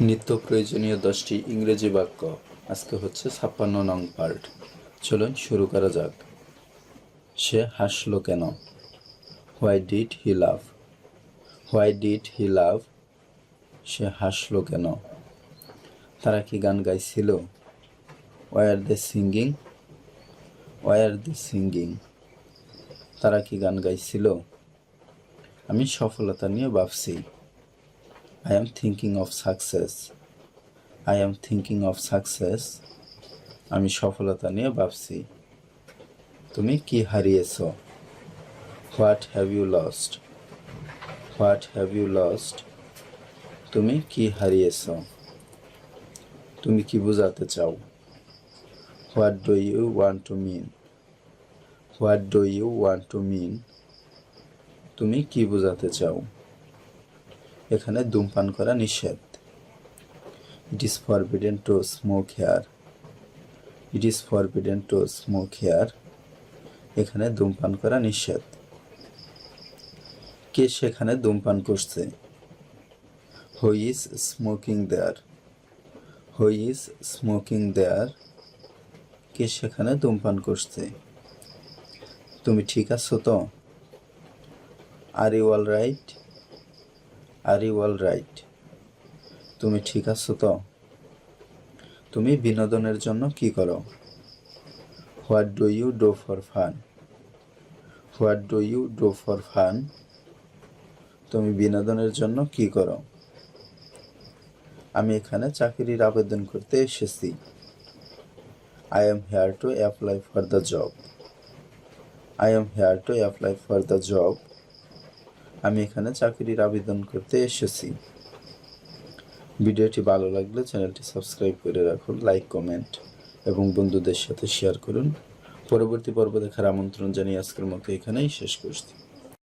নিত্য প্রয়োজনীয় দশটি ইংরেজি বাক্য। আজকে হচ্ছে ছাপ্পান্ন নং পার্ট। চলুন শুরু করা যাক। সে হাসলো কেন? Why did he laugh why did he laugh সে হাসলো কেন? তারা কি গান গাইছিল? Why are they singing why are they singing তারা কি গান গাইছিল? আমি সফলতা নিয়ে ভাবছি। I am thinking of success. I am thinking of success. আমি সফলতা নিয়ে ভাবছি। তুমি কি হারিয়েছ? What have you lost what have you lost তুমি কি হারিয়েছ? তুমি কি বোঝাতে চাও? What do you want to mean what do you want to mean তুমি কি বোঝাতে চাও? এখানে ধূমপান করা নিষেধ। It is forbidden to smoke here it is forbidden to smoke here এখানে ধূমপান করা নিষেধ। কে সেখানে ধূমপান করছে? Who is smoking there who is smoking there কে সেখানে ধূমপান করছে? তুমি ঠিক আছো তো? Are you all right are you all right. তুমি ঠিক আছো তো? তুমি বিনোদনের জন্য কি করো? What do you do for fun? What do you do for fun? তুমি বিনোদনের জন্য কি করো? আমি এখানে চাকরির আবেদন করতে এসেছি। I am here to apply for the job I am here to apply for the job আমি এখানে চাকরির আবেদন করতে এসেছি। ভিডিওটি ভালো লাগলে চ্যানেলটি সাবস্ক্রাইব করে রাখুন, লাইক, কমেন্ট এবং বন্ধুদের সাথে শেয়ার করুন। পরবর্তী পর্ব দেখার আমন্ত্রণ জানিয়ে আজকের মতো এখানেই শেষ করছি।